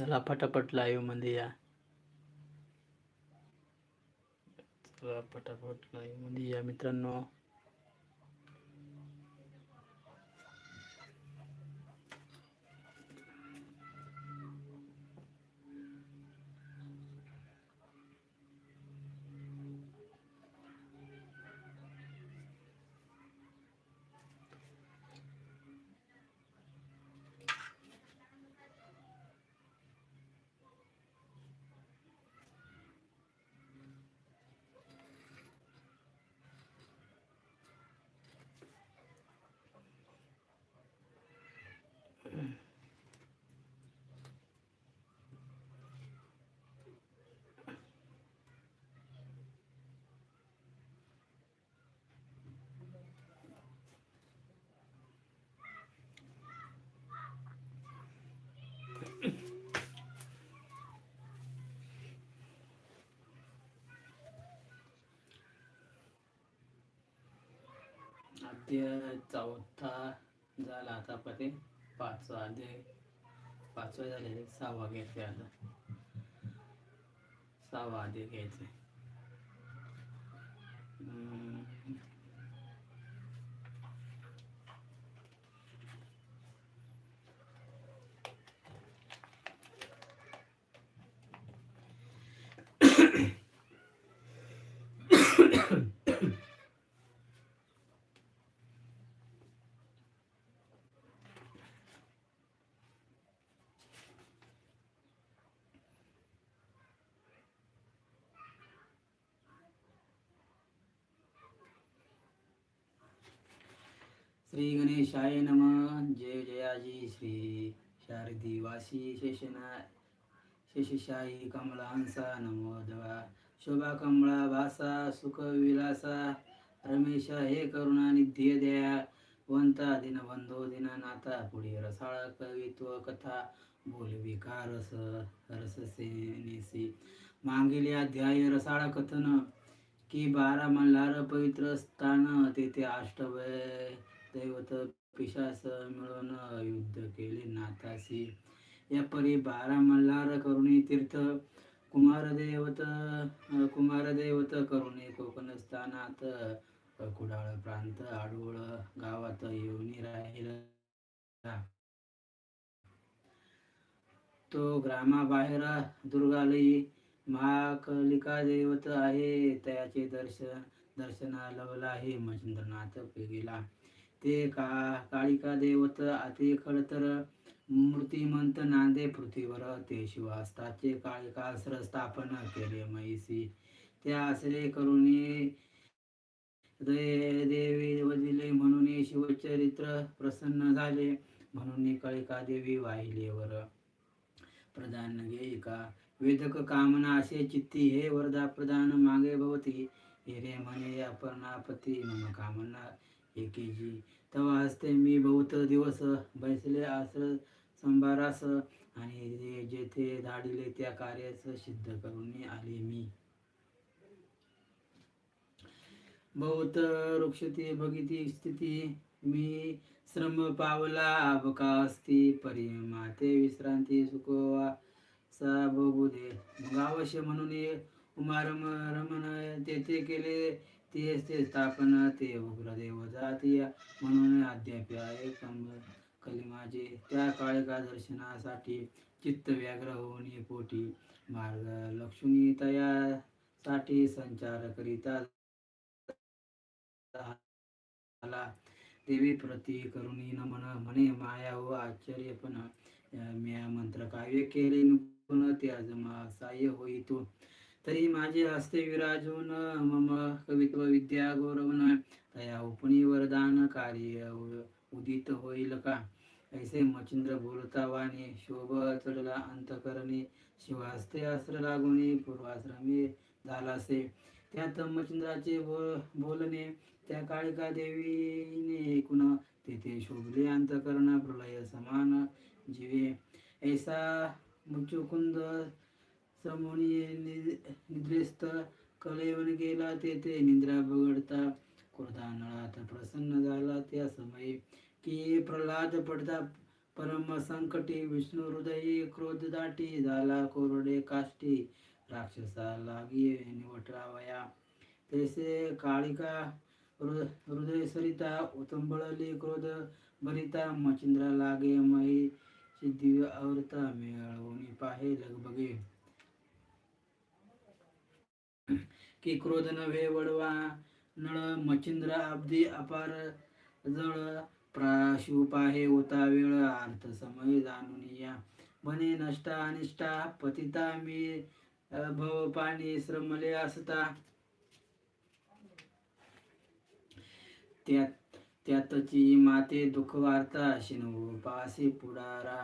चला पटापट लाईव्हमध्ये या. चला पटापट लाईव्हमध्ये या मित्रांनो. अध्याय चौथा झाला आता पते पाचवा अध्याय पाचवा झाले सहावा घ्यायचे आता. सहावा अध्याय घ्यायचे. श्री गणेशाय नम. जय जयाजी श्री शारदी वासी शेषना शेषशाही कमलांसा नमोदवा शोभा कमळा भासा सुख विलासा रमेश हे करुणा निध्य दया वंता दिनबंधो दीननाथा पुढे रसाळ कवित्व कथा बोलविका रस रस सेनेसी मागील अध्याय रसाळ कथन की बारा मल्हार पवित्र स्थान तेथे अष्टवय दैवत पिशास मिळून युद्ध केले नाथासी या परी बारा मल्हार करुणी तीर्थ कुमार देवत करुणी कोकण स्थानात कुडाळ प्रांत आडवळ गावात येऊन राहिला. तो ग्रामाबाहेर दुर्गालयी महाकलिका देवत आहे त्याचे दर्शन दर्शना लवला आहे. मच्छिंद्रनाथ गेला. ते का काळिका देवत अति खडतर मूर्तिमंत नांदे पृथ्वीवर. ते शिवास्ताचे काळिकास्त्र स्थापन केले मैसी त्या असले करुणी देवी वदिले म्हणून शिवचरित्र प्रसन्न झाले म्हणून कळिका देवी वाहिलेवर प्रधान घेईका वेदक कामना असे चित्ती हे वरदा प्रधान मागे भवती. हिरे म्हणे अपर्णापती मम कामना एकेजी तेव्हा असते मी बहुत दिवस बैसले आश्र संभारास आणि जेथे धाडिले त्या कार्यास सिद्ध करून आले मी. बहुत वृक्षती भगिती स्थिती मी श्रम पावला अबका असती परी माते विश्रांती सुखवा सा बघू दे मग म्हणून उमारम रमण तेथे केले तेच ते स्थापन ते उग्रदेव जातीय म्हणून अद्याप आहे कलिमाचे. त्या काळिका दर्शनासाठी चित्त व्याग्र होऊन पोटी मार्ग लक्ष्मी तयासाठी संचार करिता देवी प्रती करुणी नमन म्हणे माया व आश्चर्य पण म्या मंत्र काव्य केले निपुण त्या जमा साह्य होईतो तरी माझे हस्ते विराजून मम कवित्व विद्या गौरवन तया उपनी वरदान कार्य उदित होईल का? ऐसे मचिंद्र बोलता वाणी शोभ चढला अंतकरणी शिवास्ते अस्त्र लागुनी पूर्वाश्रमी झालासे. त्यात मचिंद्राचे बोलणे त्या काळिका देवीने ऐकून तेथे शोभले अंतकरण प्रलय समान जीवे. ऐसा मुचुकुंद समोनी निद्रिस्त कलेवन गेला तेथे निद्रा बघडता. क्रोधा नळात प्रसन्न झाला त्या समय. की प्रल्हाद पडता परम संकटी. विष्णू हृदयी क्रोध दाटी. झाला कोरडे काष्टी. राक्षसा लागी निवटरावया. तैसे काळिका हृदय सरिता. उतंबळली क्रोध भरिता. मचिंद्रा लागे मही. सिद्धी आवृता मिळवून पाहे लगबगे. की क्रोध नव्हे वडवा नळ मचिंद्र अब्दी अपार जळ प्राशु पाहे होता वेळ अर्थ समय जाणून या. म्हणे नष्टा अनिष्टा पतिता मी भव पाणी श्रमले असता. त्यात त्यातची माते दुःख वार्ता शिनवू पासी पुडारा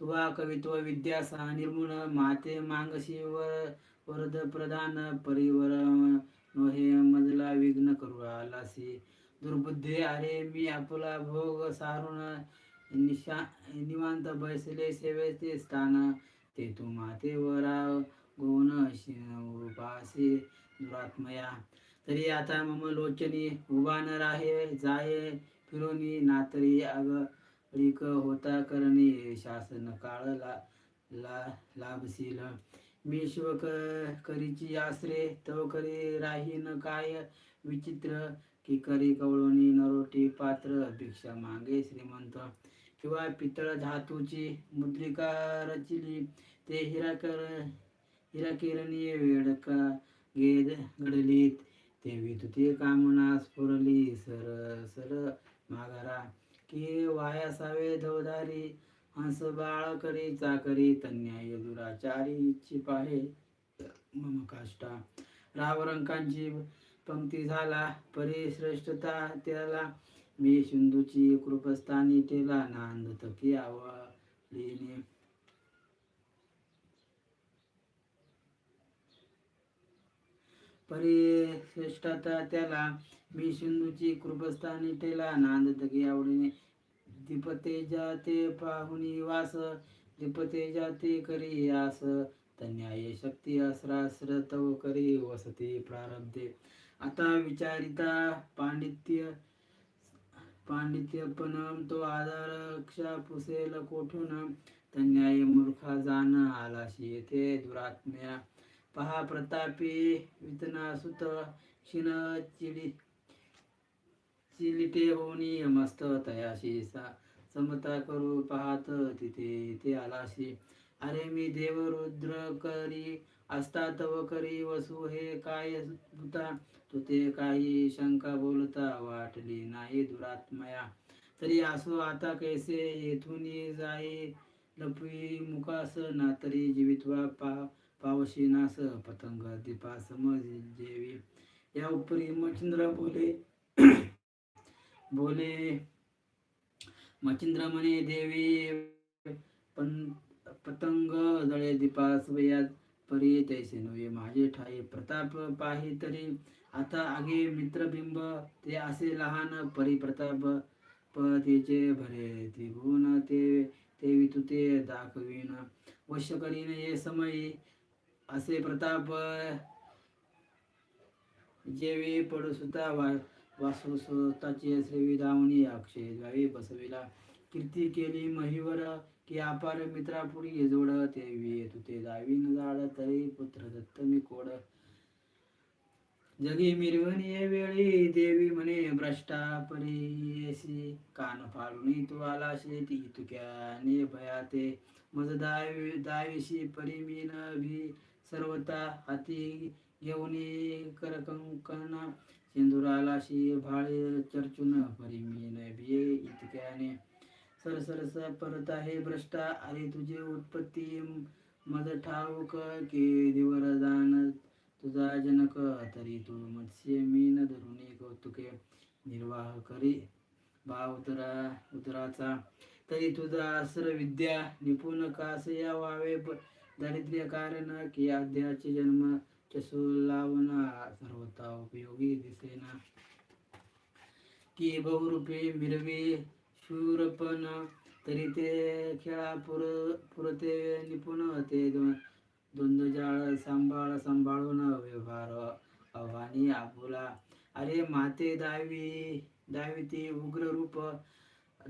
तुवा कवित्व विद्यासा निर्मूळ माते मांगशी वर वरद प्रधान परिवर नोहे मजला विघ्न करू आलासी दुर्बुद्धी अरे मी आपला भोग सारून निशा निवांत बैसले सेवेचे स्थान. ते तू माते वरा गुण उपासी दुरात्मया. तरी आता मम लोचनी उभा न राहे जाये फिरोनी नातरी अगळीक होता करणे शासन काळ ला ला लाभशील. मी शिव करीची आश्रे तव करी राही न काय विचित्र की करी कवळोनी नरोटी पात्र भिक्षा मागे श्रीमंत. किंवा पितळ धातूची मुद्रिका रचिली ते हिराकर हिराकिरणी वेडका गेद घडलीत. तेवी तुते कामना स्फुरली सर सर माघारा. की वायासावे धवधारी हंस बाळ करी चाकरी तन्याय दुराचारी इच्छी पाहे मम काष्टा. रावरंकांची पंक्ती झाला परी श्रेष्ठता त्याला. मी सिंधूची कृपस्थानी टेला नांद तकी आवलीने परिश्रेष्ठता त्याला. मी सिंधूची कृपस्थानी टेला नांद तकी आवडीने दीपते जाते पाहुणी वास दीपते जाते करी आस. तन्याय शक्ती अस्रास्र तव करी वसते प्रारब्धे. आता विचारिता पांडित्य पांडित्यपण तो आधारक्षा पुसेल कोठून? तन्याय मूर्खा जाण आलाशी येथे दुरात्म्या. पहा प्रतापी वितना सुत क्षीण चिडी चिलिटे होनी मस्त तयाशी सा समता करू पाहत तिथे इथे आलाशी। अरे मी देवरुद्र करी असता तव करी वसू हे काय भूता ते काही शंका बोलता वाटली नाही दुरात्मया। तरी असो आता कैसे येथून जाई लपवी मुकास ना तरी जीवितवा पा पावशी नास पतंग दीपा समज जेवी या उपरी मच्छिंद्र बोले बोले मच्छिंद्र म्हणे देवी पण पतंग जळे दीपास वयात परी तैसे नव्हे. माझे ठाई प्रताप पाही तरी आता आगे मित्रबिंब ते असे लहान परी प्रताप पतीचे भरे. त्रिभुवन ते ते वितुते दाखवीन. वश्य करीन ये समयी असे प्रताप जेवी पडसुता वा वासू स्वतःची श्री धावणी अक्षय द्वावी बसविला. कीर्ती केली महिवर की अपार मित्रापुढी जोड ते तुते जावीन जाड तरी पुत्र दत्त मी कोड. जगी मिरवणी वेळी देवी म्हणे भ्रष्टा परी कान फाळून तू आला शेती तुक्याने भयाते. मज दावी दावीशी परिमीन भी सर्वता हाती घेऊन कर कंकणा सिंदुरालाशी भाळे चर्चून परिमीन भी इतक्याने. सर सरस परत आहे भ्रष्टा अरे तुझे उत्पत्ती. मज ठाऊक की दिवरदान तुझा जनक तरी तू मत्स्य मीन धरुणी कौतुके. निर्वाह करी बा उदरा उदराचा तरी तुझा आसर विद्या निपुण कास या वावे दारिद्र्य कारण की अध्याचे जन्म चसू लावना सर्वता उपयोगी दिसेना. की बहुरूपे मिरवी शूरपण तरी ते खेळा पुर पुरते निपुण ते दोन द्वंद्वजाळ सांभाळ सांभाळून व्यवहार आव्हानी आपुला. अरे माते दावी दावी ती उग्र रूप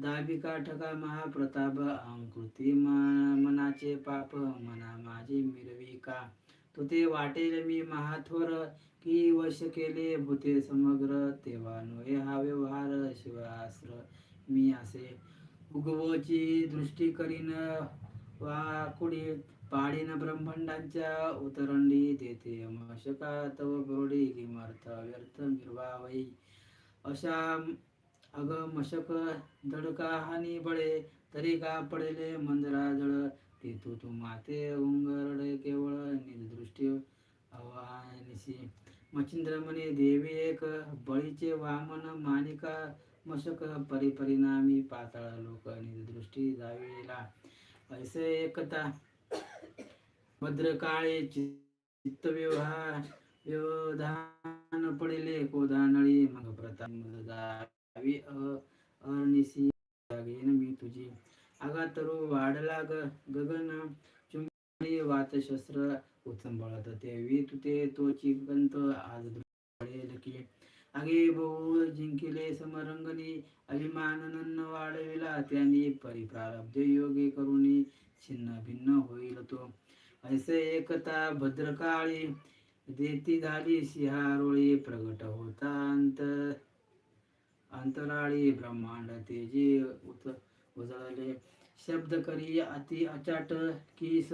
दाबिका ठका महाप्रताप अंकृती मनाचे पाप मना माझे मिरविका तुते ते वाटेल मी महाथोर की वश केले भूते समग्र तेव्हा नोहे हा व्यवहार शिवास्त्र. मी असे उगवची दृष्टी करीन वाकुडी पाडीन ब्रह्मांडांच्या उतरंडी देते मशका तव गोडी किमर्थ व्यर्थ निर्वावई अशा अग मशक दडका हानी बळे तरी का पडले मंदरा जळ तेथू तू माते उंगरडे केवळ निर्दृष्टी अवानिसी मच्छिंद्र म्हणे देवी एक बळीचे वामन मानिका. मशक परिपरिणामी पाताळ लोक निर्दृष्टी जावेला. ऐसे एकता भद्रकाळे चित्तव्यवहार व्यवधान पडिले कोदानळी. मग प्रताप जावी अ- अनिसी जागेन मी तुझी। आगा आगातरू वाढला ग गगन चुंबी वातशस्त्र उत्संबळत उचंबळत तेवी तुते तो चिकंत आज पडेल की आगे बहु जिंकिले समरंगनी अभिमान नन्न वाढविला त्यांनी परिप्रारब्ध योगे करुणी छिन्न भिन्न होईल तो। ऐसे एकता भद्रकाळी देती झाली सिंहारोळी प्रगट होता अंत। अंतराळी ब्रह्मांड तेजी उत उजळले. शब्द करी अति अचाट की स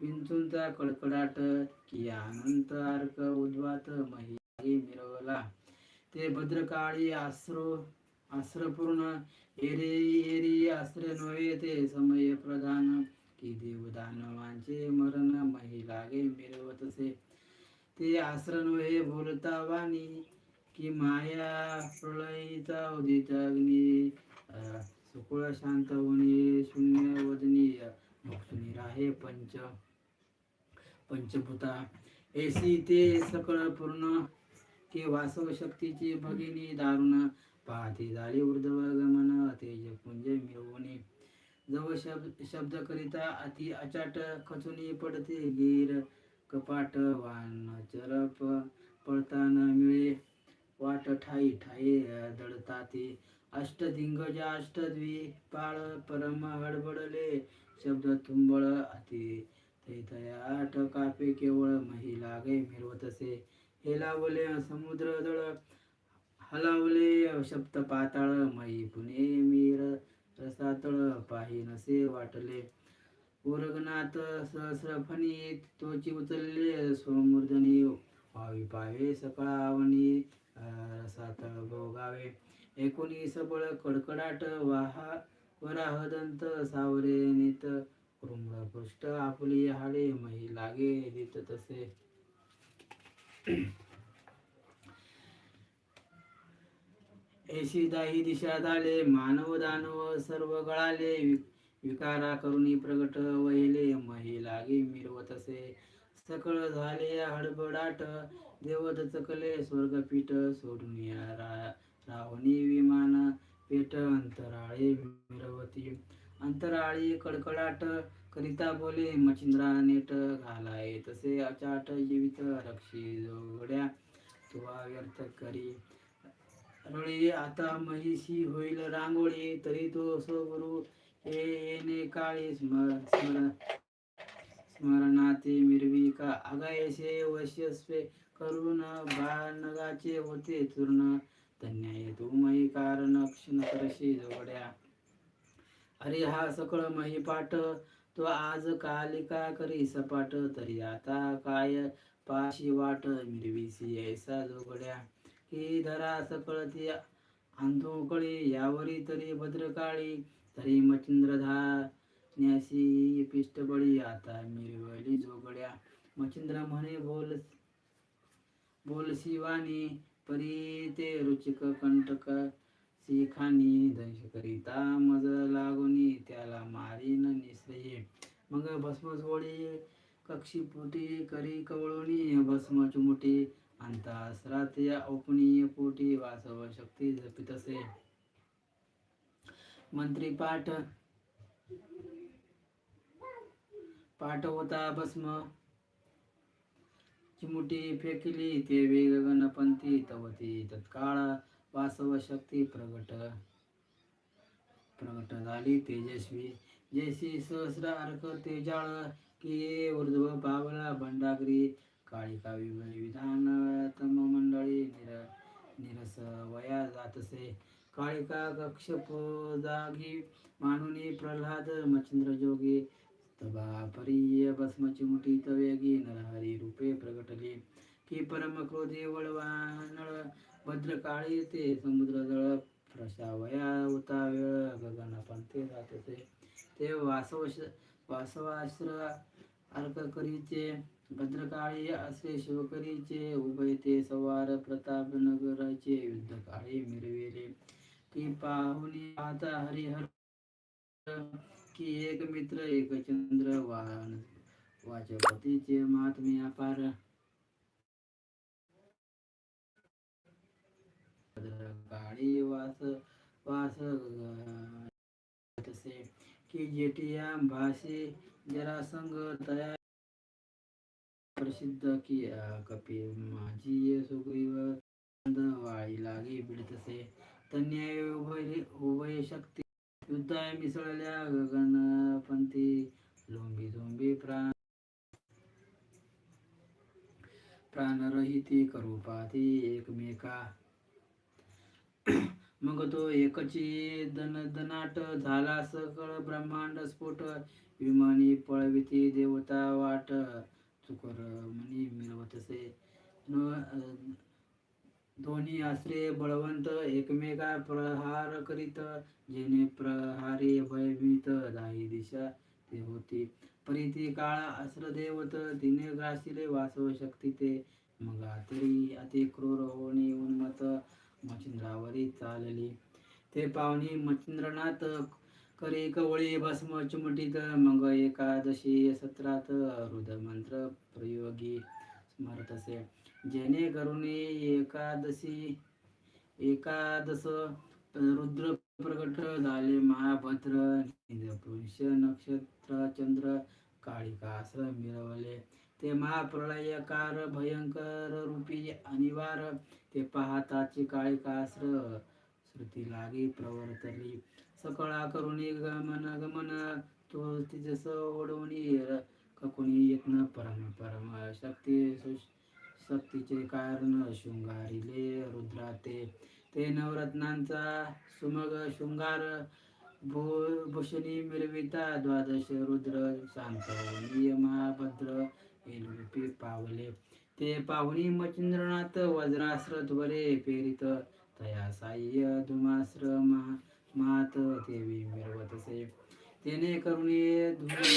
विंचूंचा कडकडाट की अनंत अर्क उद्वात मही मिरवला. ते भद्रकाळी आश्रो आश्रपूर्ण एरे एरी आश्रय नव्हे ते समय प्रधान. की देवदानवांचे मरण मही मिरवतसे. ते आश्र नव्हे बोलता वाणी. की माया प्रलयीचा उदित अग्नी सुकुळ शांत होणे शून्य वदनी मोक्षणी राहे पंच पंचभूता. ऐसी ते सकळ पूर्ण की वासव शक्तीची भगिनी दारुण पाहते झाली वृद्धवर्गमन तेज पुंज मिळवणे. जव शब्द शब्द करिता अति अचाट खचुनी पडते गिर कपाट वान चरप पळता मिळे. वाट ठाई ठाई दडताते. अष्टदिंगजा अष्टद्वी पाळ परम हडबडले शब्द तुंबळ अति. थैथयाट कापे केवळ मही लागे मिरवतसे. हेलावले समुद्र दळ हलावले शब्द पाताळ मई पुणे मीर रसातळ पाही नसे वाटले. उरगनाथ सहस्रफणी तोची उचलले सोमूर्धनी पावी पावे सकाळावणी रसात भोगावे एकोणीस बळ कडकडाट वाहा वराहदंत सावरे नित. कृम्र पृष्ठ आपली हाडे मही लागे नित तसे. ऐशी दाही दिशा दाले मानव दानव सर्व गळाले. विकारा करुणी प्रगट वहिले मही लागे मिरवतसे सकळ झाले हडबडाट देवत कले स्वर्गपीठ सोडून या रा- रावणी विमान पेट अंतराळे मिरवती. अंतराळी कडकडाट करिता बोले मच्छिंद्रा नेट घालाय तसे अचाट जीवित रक्षी जोगड्या तुवा व्यर्थ करी. रळी आता महिषी होईल रांगोळी तरी तो स्वगुरु हे येणे काळी स्मर स्मर स्मरणाते मिरवी का? आगायसे वश्यस्वे करून बाणगाचे होते चूर्ण. धन्याय तू मही कारण क्षण करशी जोड्या अरे हा सकळ मही पाठ तो आज कालिका करी सपाट? तरी आता काय पाशी वाट मिरवीसी ऐसा जोगड्या. की धरा सकळ ती अंधोकळी यावरी तरी भद्रकाळी. तरी मच्छिंद्रधा न्यासी पिष्टबळी आता मिरवली जोगड्या. मच्छिंद्र म्हणे बोल बोल शिवानी परी ते रुचिक कंटक शिखानी दंश करिता मज लागुनी त्याला मारीन निश्रये. मग भस्म झोळी कक्षीपुटी करी कवळुनी भस्म चुमुटी अंतासरात या औपणीय पोटी वासव शक्ती जपितसे. मंत्री पाठ पाठ होता भस्म चिमुटी फेकली ते वेग गणपंथी तवती तत्काळ वासव शक्ती प्रगट. प्रगट झाली तेजस्वी. जैसी सहस्र अर्क तेजाळ कि ऊर्ध्व पावला भंडागरी. काळिका विधान तम मंडळी निर निरस वया जातसे. काळिका कक्षप जागी मानुनी प्रल्हाद मच्छिंद्र जोगी. तबा परिय भस्मची मुठी तवेगी नरहरी रूपे प्रगटली। की परम क्रोधी वळवानळ भद्रकाळी ते समुद्र जळ। प्रशावया उता वेळ गगन पंथे जातसे। ते वासव वासवाश्र अर्क करीचे भद्रकाळी असे शिवकरीचे उभय ते सवार प्रताप नगराचे युद्धकाळी मिरविले। की पाहुनी हरिहर की एक मित्र, एक चंद्र वाण वाचपतीचे महात्म्य अपार भद्रकाळी वास वास भाषे जरासंग तया प्रसिद्ध की कपी माझी सुग्रीव वाळी लागी बिडतसे उभय उभय शक्ती युद्धा मिसळल्या गगनपंथी लोंबी झोंबी प्राण प्राणरहिती करूपाती एकमेका. मग तो एकची दन दनाट झाला सकळ ब्रह्मांड स्फोट. विमानी पळविती देवता वाट. चुकर मनी मिळवतसे न दोन्ही आश्रे बळवंत एकमेका प्रहार करीत जेणे प्रहारे भयभीत दाही दिशा ते होती. परिती काळ आश्रदेवत तिने ग्रासिले वासव शक्ती ते मग तरी अति क्रूर होणे उन्मत मच्छिंद्रावरी चालली. ते पाहुणी मच्छिंद्रनाथ करी कवळी भस्म चिमटीत मग एकादशी सत्रात हृदमंत्र प्रयोगी स्मरतसे. जेणेकरून एकादशी एकादश रुद्र प्रकट झाले. महाभद्र पुरुष नक्षत्र चंद्र काळिकास मिळवले ते महाप्रलयकार भयंकर रूपी अनिवार. ते पाहताची काळिकाश्र श्रुती लागी प्रवर्तली. सकळा करुणी गमन गमन तो तिजस ओढवणी ककुणी यत्न परम परम शक्ती सक्तीचे कारण शृंगारिले रुद्रा ते ते नवरत्नांचा सुमग शृंगार भू भूषणी मिरविता द्वादश रुद्र शांत महाभद्र एलरूपी पावले. ते पाहुणी मचिंद्रनाथ वज्रास्त्र ध्वरे पेरित तया साह्य धुमास्त्र महा मात देवी मिरवतसे तेने करुणे धुमे